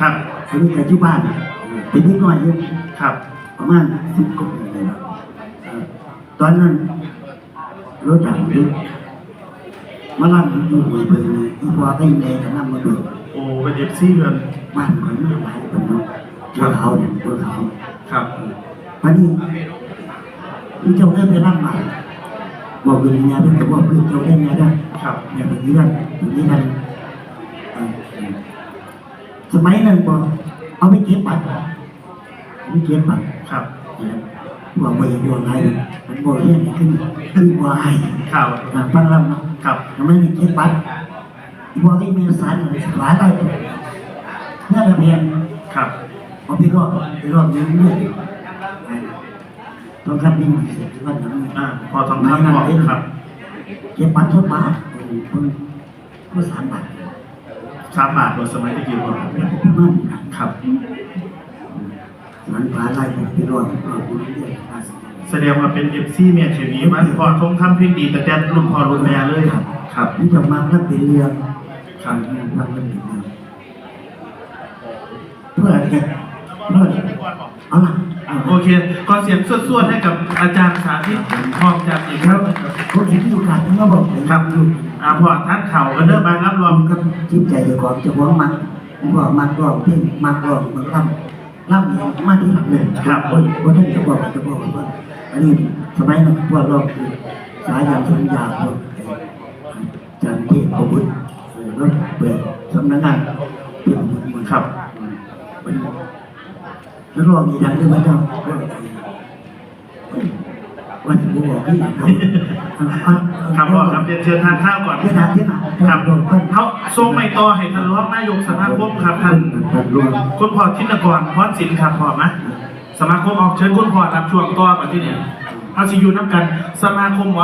ครับอันนี้ปัจจุบันเป็นนิดหน่อยอยู่ครับ ประมาณสิบกว่าปีเลยนะเออตอนนั้นรถดังดึกมาลั่นอยู่หวยเบิ่งเลยอีพอได้แม่ก็นำมาเบิ่งโอ้เป็นเอฟซีเงินบ้านข่อยมาหลายคนเนาะเจ้าเขาเนี่ยเจ้าเขาครับวันนี้มีเจ้าได้ไปรับมาบอกเป็นยังไงเป็นตัวเพื่อนเจ้าได้ไงได้ ครับอย่างนี้นั่นอย่างนี้นั่นเออ สมัยนั้นบอกเอาไปเก็บบัตรเอาไปเก็บบัตรครับบอกว่าอย่าบอกอะไรมันบอกเรื่องนี้ขึ้นขึ้นวายครับอ่าฟังลำเนาะครับทำไมไม่เก็บบัตรบอกให้เมียสารอะไรสลายได้เมื่อระเบียนครับเอาไปรอบไปรอบนี้เรื่อยต้องการบินเสร็จวันนั้นอ่าพอทองคำบอกครับเก็บบัตรทุกบาทคนคนสามบาท สามบาทกว่าสมัยตะกี้บอกแล้วก็ประมาณนั้นครับมันปลาไล่ผมไปรอบรอบนี้เรื่อยๆแสดงว่าเป็นเอฟซีเมียเฉวีมันพอทงทำเพลงดีแต่แต่รุ่นพ่อรุ่นแม่เลยครับ ครับนี่จะมาแล้วเป็นเรื่องครับมาแล้วเป็นเรื่องเพื่อจะเพื่อเอาล่ะเอาโอเคขอเสียงสวดๆให้กับอาจารย์สาธิตพร้อมจากอีกครับคนที่มีโอกาสที่มาบอกเลยครับ อ่าพอทัดเข่ากันเด้อมารับรลอองงกับจิตใจเจ้าของเจ้าของมันบอกมันร้องเพลงมันร้องมันล่ำล่ำเนี่ยมาที่หนึ่งคนคนท่านจะบอกจะบอกว่าอันนี้สมัยนั้นพวกเราคือสายยามสัญญาพวกจันเทพประบุตรรถเปิดสำนักงานเปิดหมดหมดครับแล้วรองอีกดังด้วยไหมเจ้า วันที่บอกพี่ครับครับพ่อครับเรียนเชิญทานข้าวก่อนเวลาที่ไหนครับเขาทรงไม่ต่อให้ท่านรองนายกสมาคมครับท่านรวมคุณพ่อทินกรพรศิลป์ครับพ่อมะสมาคมออกเชิญคุณพ่อรับช่วงต่อมาที่นี่เอาสิอยู่น้ำกันสมาคมหมอ